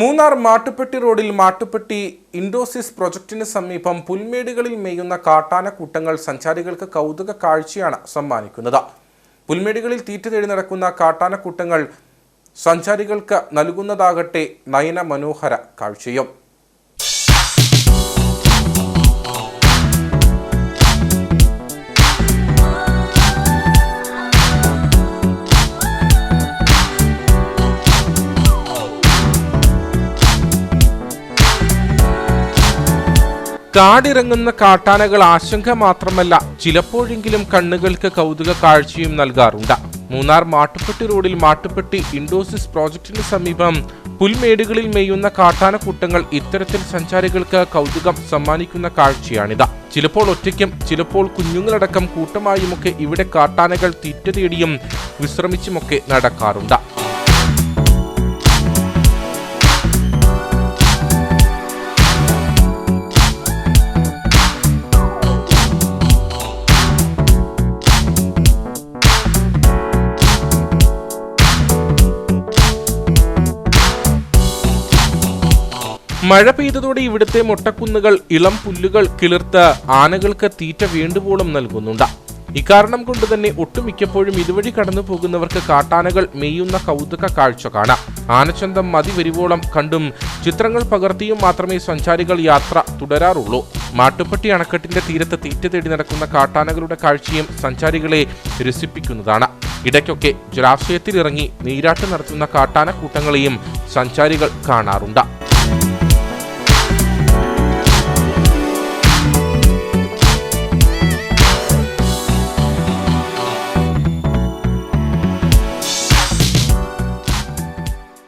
മൂന്നാർ മാട്ടുപ്പെട്ടി റോഡിൽ മാട്ടുപ്പെട്ടി ഇൻഡോസിസ് പ്രൊജക്ടിന് സമീപം പുൽമേടുകളിൽ മേയുന്ന കാട്ടാന കൂട്ടങ്ങൾ സഞ്ചാരികൾക്ക് കൗതുക കാഴ്ചയാണ് സമ്മാനിക്കുന്നത്. പുൽമേടുകളിൽ തീറ്റ തേടി നടക്കുന്ന കാട്ടാന കൂട്ടങ്ങൾ സഞ്ചാരികൾക്ക് നൽകുന്നതാകട്ടെ നയന മനോഹര കാഴ്ചയും. കാടിറങ്ങുന്ന കാട്ടാനകൾ ആശങ്ക മാത്രമല്ല ചിലപ്പോഴെങ്കിലും കണ്ണുകൾക്ക് കൗതുക കാഴ്ചയും നൽകാറുണ്ട്. മൂന്നാർ മാട്ടുപ്പെട്ടി റോഡിൽ മാട്ടുപ്പെട്ടി ഇൻഡോസിസ് പ്രോജക്റ്റിന് സമീപം പുൽമേടുകളിൽ മേയുന്ന കാട്ടാനക്കൂട്ടങ്ങൾ ഇത്തരത്തിൽ സഞ്ചാരികൾക്ക് കൗതുകം സമ്മാനിക്കുന്ന കാഴ്ചയാണിത്. ചിലപ്പോൾ ഒറ്റയ്ക്കും ചിലപ്പോൾ കുഞ്ഞുങ്ങളടക്കം കൂട്ടമായുമൊക്കെ ഇവിടെ കാട്ടാനകൾ തീറ്റ തേടിയും വിശ്രമിച്ചുമൊക്കെ നടക്കാറുണ്ട്. മഴ പെയ്തതോടെ ഇവിടുത്തെ മൊട്ടക്കുന്നുകൾ ഇളം പുല്ലുകൾ കിളിർത്ത് ആനകൾക്ക് തീറ്റ വേണ്ടുവോളം നൽകുന്നുണ്ട്. ഇക്കാരണം കൊണ്ട് തന്നെ ഒട്ടുമിക്കപ്പോഴും ഇതുവഴി കടന്നു പോകുന്നവർക്ക് കാട്ടാനകൾ മെയ്യുന്ന കൗതുക കാഴ്ച കാണാം ആനച്ചന്തം മതി വരുവോളം കണ്ടും ചിത്രങ്ങൾ പകർത്തിയും മാത്രമേ സഞ്ചാരികൾ യാത്ര തുടരാറുള്ളൂ. മാട്ടുപ്പെട്ടി അണക്കെട്ടിന്റെ തീരത്ത് തീറ്റ തേടി നടക്കുന്ന കാട്ടാനകളുടെ കാഴ്ചയും സഞ്ചാരികളെ രസിപ്പിക്കുന്നതാണ്. ഇടയ്ക്കൊക്കെ ജലാശയത്തിലിറങ്ങി നീരാട്ട് നടത്തുന്ന കാട്ടാന കൂട്ടങ്ങളെയും സഞ്ചാരികൾ കാണാറുണ്ട്.